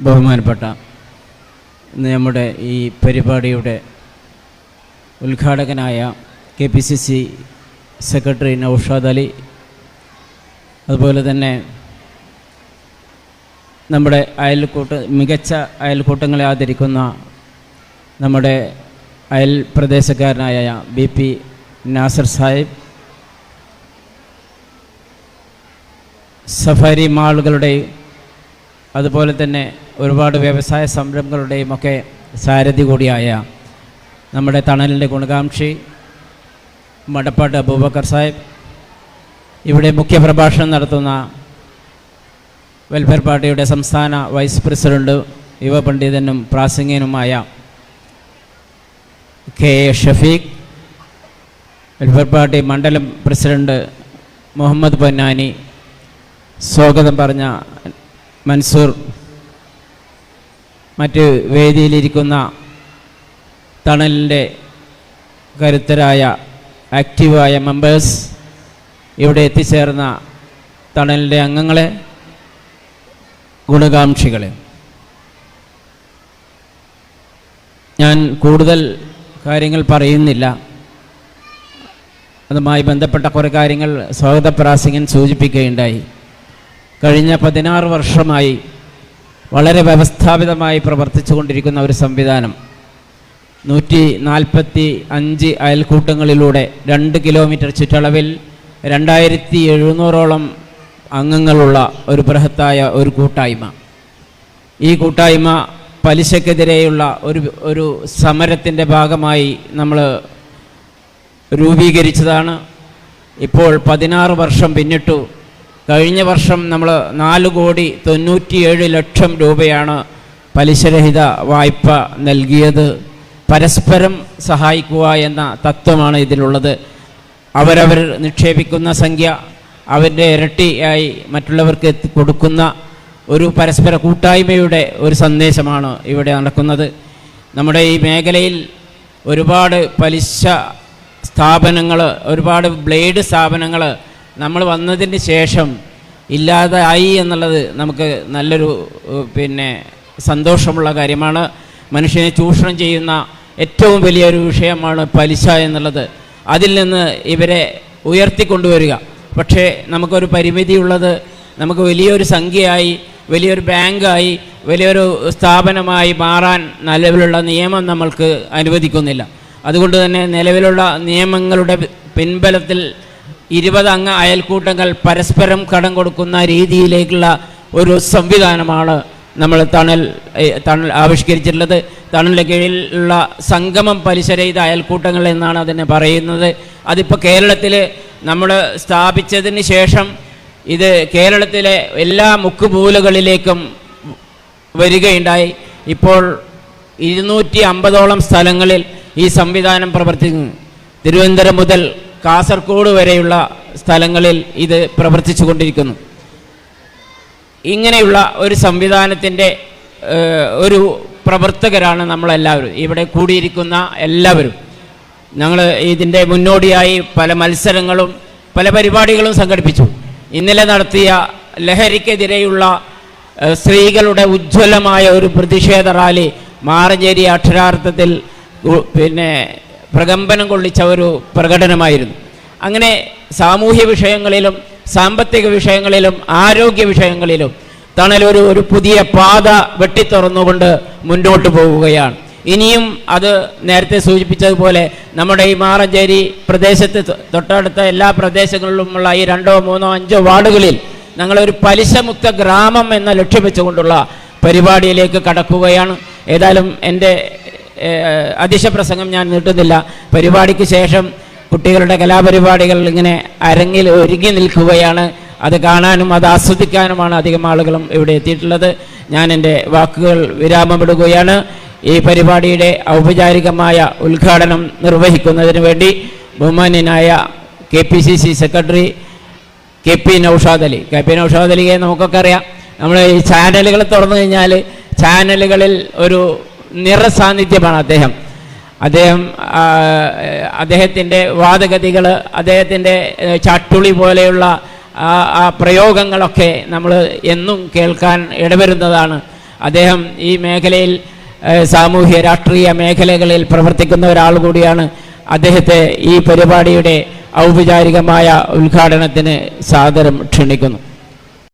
ബഹുമാനപ്പെട്ട നമ്മുടെ ഈ പരിപാടിയുടെ ഉദ്ഘാടകനായ K P C C secretary Noushad Ali അതുപോലെ തന്നെ നമ്മുടെ അയൽക്കൂട്ട മികച്ച അയൽക്കൂട്ടങ്ങളെ ആദരിക്കുന്ന നമ്മുടെ അയൽ പ്രദേശക്കാരനായ ബി പി നാസർ സാഹിബ് സഫാരി മാളുകളുടെയും അതുപോലെ തന്നെ ഒരുപാട് വ്യവസായ സംരംഭങ്ങളുടെയും ഒക്കെ സാരഥി കൂടിയായ നമ്മുടെ തണലിന്റെ ഗുണകാംക്ഷി മടപ്പാട്ട് അബൂബക്കർ സാഹിബ് ഇവിടെ മുഖ്യപ്രഭാഷണം നടത്തുന്ന വെൽഫെയർ പാർട്ടിയുടെ സംസ്ഥാന വൈസ് പ്രസിഡന്റ് യുവ പണ്ഡിതനും പ്രാസംഗികനുമായ K A Shafeeq welfare party മണ്ഡലം പ്രസിഡന്റ് മുഹമ്മദ് പൊന്നാനി സ്വാഗതം പറഞ്ഞ മൻസൂർ. മറ്റ് വേദിയിലിരിക്കുന്ന തണലിന്റെ കരുത്തരായ ആക്റ്റീവായ മെമ്പേഴ്സ് ഇവിടെ എത്തിച്ചേർന്ന തണലിന്റെ അംഗങ്ങളെ ഗുണകാംക്ഷികളെ. ഞാൻ കൂടുതൽ കാര്യങ്ങൾ പറയുന്നില്ല. അതുമായി ബന്ധപ്പെട്ട കുറേ കാര്യങ്ങൾ സ്വാഗത പ്രാസിംഗൻ സൂചിപ്പിക്കുകയുണ്ടായി. കഴിഞ്ഞ പതിനാറ് വർഷമായി വളരെ വ്യവസ്ഥാപിതമായി പ്രവർത്തിച്ചു കൊണ്ടിരിക്കുന്ന ഒരു സംവിധാനം. നൂറ്റി നാൽപ്പത്തി അഞ്ച് അയൽക്കൂട്ടങ്ങളിലൂടെ രണ്ട് കിലോമീറ്റർ ചുറ്റളവിൽ രണ്ടായിരത്തി എഴുന്നൂറോളം അംഗങ്ങളുള്ള ഒരു ബൃഹത്തായ ഒരു കൂട്ടായ്മ. ഈ കൂട്ടായ്മ പലിശക്കെതിരെയുള്ള ഒരു ഒരു സമരത്തിന്റെ ഭാഗമായി നമ്മൾ രൂപീകരിച്ചതാണ്. ഇപ്പോൾ പതിനാറ് വർഷം പിന്നിട്ടു കഴിഞ്ഞ വർഷം നമ്മൾ നാല് കോടി തൊണ്ണൂറ്റിയേഴ് ലക്ഷം രൂപയാണ് പലിശരഹിത വായ്പ നൽകിയത്. പരസ്പരം സഹായിക്കുക എന്ന തത്വമാണ് ഇതിലുള്ളത്. അവരവർ നിക്ഷേപിക്കുന്ന സംഖ്യ അവന്റെ ഇരട്ടിയായി മറ്റുള്ളവർക്ക് കൊടുക്കുന്ന ഒരു പരസ്പര കൂട്ടായ്മയുടെ ഒരു സന്ദേശമാണ് ഇവിടെ നടക്കുന്നത്. നമ്മുടെ ഈ മേഖലയിൽ ഒരുപാട് പലിശ സ്ഥാപനങ്ങൾ ഒരുപാട് ബ്ലേഡ് സ്ഥാപനങ്ങൾ നമ്മൾ വന്നതിന് ശേഷം ഇല്ലാതായി എന്നുള്ളത് നമുക്ക് നല്ലൊരു പിന്നെ സന്തോഷമുള്ള കാര്യമാണ്. മനുഷ്യനെ ചൂഷണം ചെയ്യുന്ന ഏറ്റവും വലിയൊരു വിഷയമാണ് പലിശ എന്നുള്ളത്. അതിൽ നിന്ന് ഇവരെ ഉയർത്തിക്കൊണ്ടുവരിക. പക്ഷേ നമുക്കൊരു പരിമിതിയുള്ളത് നമുക്ക് വലിയൊരു സംഖ്യയായി വലിയൊരു ബാങ്കായി വലിയൊരു സ്ഥാപനമായി മാറാൻ നിലവിലുള്ള നിയമം നമ്മൾക്ക് അനുവദിക്കുന്നില്ല. അതുകൊണ്ട് തന്നെ നിലവിലുള്ള നിയമങ്ങളുടെ പിൻബലത്തിൽ ഇരുപത് അംഗ അയൽക്കൂട്ടങ്ങൾ പരസ്പരം കടം കൊടുക്കുന്ന രീതിയിലേക്കുള്ള ഒരു സംവിധാനമാണ് നമ്മൾ തണൽ തണൽ ആവിഷ്കരിച്ചിട്ടുള്ളത്. തണലിന്റെ കീഴിലുള്ള സംഗമം പലിശരഹിത അയൽക്കൂട്ടങ്ങൾ എന്നാണ് അതിനെ പറയുന്നത്. അതിപ്പോൾ കേരളത്തിൽ നമ്മൾ സ്ഥാപിച്ചതിന് ശേഷം ഇത് കേരളത്തിലെ എല്ലാ മുക്കുമൂലകളിലേക്കും വരികയുണ്ടായി. ഇപ്പോൾ ഇരുന്നൂറ്റി അമ്പതോളം സ്ഥലങ്ങളിൽ ഈ സംവിധാനം പ്രവർത്തിക്കുന്നു. തിരുവനന്തപുരം മുതൽ കാസർഗോഡ് വരെയുള്ള സ്ഥലങ്ങളിൽ ഇത് പ്രവർത്തിച്ചു കൊണ്ടിരിക്കുന്നു ഇങ്ങനെയുള്ള ഒരു സംവിധാനത്തിന്റെ ഒരു പ്രവർത്തകരാണ് നമ്മളെല്ലാവരും. ഇവിടെ കൂടിയിരിക്കുന്ന എല്ലാവരും. ഞങ്ങൾ ഇതിന്റെ മുന്നോടിയായി പല മത്സരങ്ങളും പല പരിപാടികളും സംഘടിപ്പിച്ചു. ഇന്നലെ നടത്തിയ ലഹരിക്കെതിരെയുള്ള സ്ത്രീകളുടെ ഉജ്ജ്വലമായ ഒരു പ്രതിഷേധ റാലി മാറഞ്ചേരി അക്ഷരാർത്ഥത്തിൽ പിന്നെ പ്രകമ്പനം കൊള്ളിച്ച ഒരു പ്രകടനമായിരുന്നു. അങ്ങനെ സാമൂഹ്യ വിഷയങ്ങളിലും സാമ്പത്തിക വിഷയങ്ങളിലും ആരോഗ്യ വിഷയങ്ങളിലും തണലൊരു ഒരു പുതിയ പാത വെട്ടിത്തുറന്നുകൊണ്ട് മുന്നോട്ട് പോവുകയാണ്. ഇനിയും അത് നേരത്തെ സൂചിപ്പിച്ചതുപോലെ നമ്മുടെ ഈ മാറഞ്ചേരി പ്രദേശത്ത് തൊട്ടടുത്ത എല്ലാ പ്രദേശങ്ങളിലുമുള്ള ഈ രണ്ടോ മൂന്നോ അഞ്ചോ വാർഡുകളിൽ ഞങ്ങളൊരു പലിശമുക്ത ഗ്രാമം എന്ന ലക്ഷ്യം വെച്ചുകൊണ്ടുള്ള പരിപാടിയിലേക്ക് കടക്കുകയാണ്. ഏതായാലും എന്റെ അതിശപ്രസംഗം ഞാൻ നീട്ടുന്നില്ല. പരിപാടിക്ക് ശേഷം കുട്ടികളുടെ കലാപരിപാടികൾ ഇങ്ങനെ അരങ്ങിൽ ഒരുങ്ങി നിൽക്കുകയാണ്. അത് കാണാനും അത് ആസ്വദിക്കാനുമാണ് അധികം ആളുകളും ഇവിടെ എത്തിയിട്ടുള്ളത്. ഞാൻ എന്റെ വാക്കുകൾ വിരാമമിടുകയാണ്. ഈ പരിപാടിയുടെ ഔപചാരികമായ ഉദ്ഘാടനം നിർവഹിക്കുന്നതിന് വേണ്ടി ബഹുമാന്യനായ K P C C secretary K P Noushad Ali. K P Noushad അലിയെ നമുക്കൊക്കെ അറിയാം. നമ്മൾ ഈ ചാനലുകൾ തുറന്നു കഴിഞ്ഞാൽ ചാനലുകളിൽ ഒരു നിറസാന്നിധ്യമാണ് അദ്ദേഹം. അദ്ദേഹം അദ്ദേഹത്തിന്റെ വാദഗതികൾ അദ്ദേഹത്തിന്റെ ചട്ടുളി പോലെയുള്ള ആ പ്രയോഗങ്ങളൊക്കെ നമ്മൾ എന്നും കേൾക്കാൻ ഇടവരുന്നതാണ്. അദ്ദേഹം ഈ മേഖലയിൽ സാമൂഹ്യ രാഷ്ട്രീയ മേഖലകളിൽ പ്രവർത്തിക്കുന്ന ഒരാൾ കൂടിയാണ്. അദ്ദേഹത്തെ ഈ പരിപാടിയുടെ ഔപചാരികമായ ഉദ്ഘാടനത്തിന് സാദരം ക്ഷണിക്കുന്നു.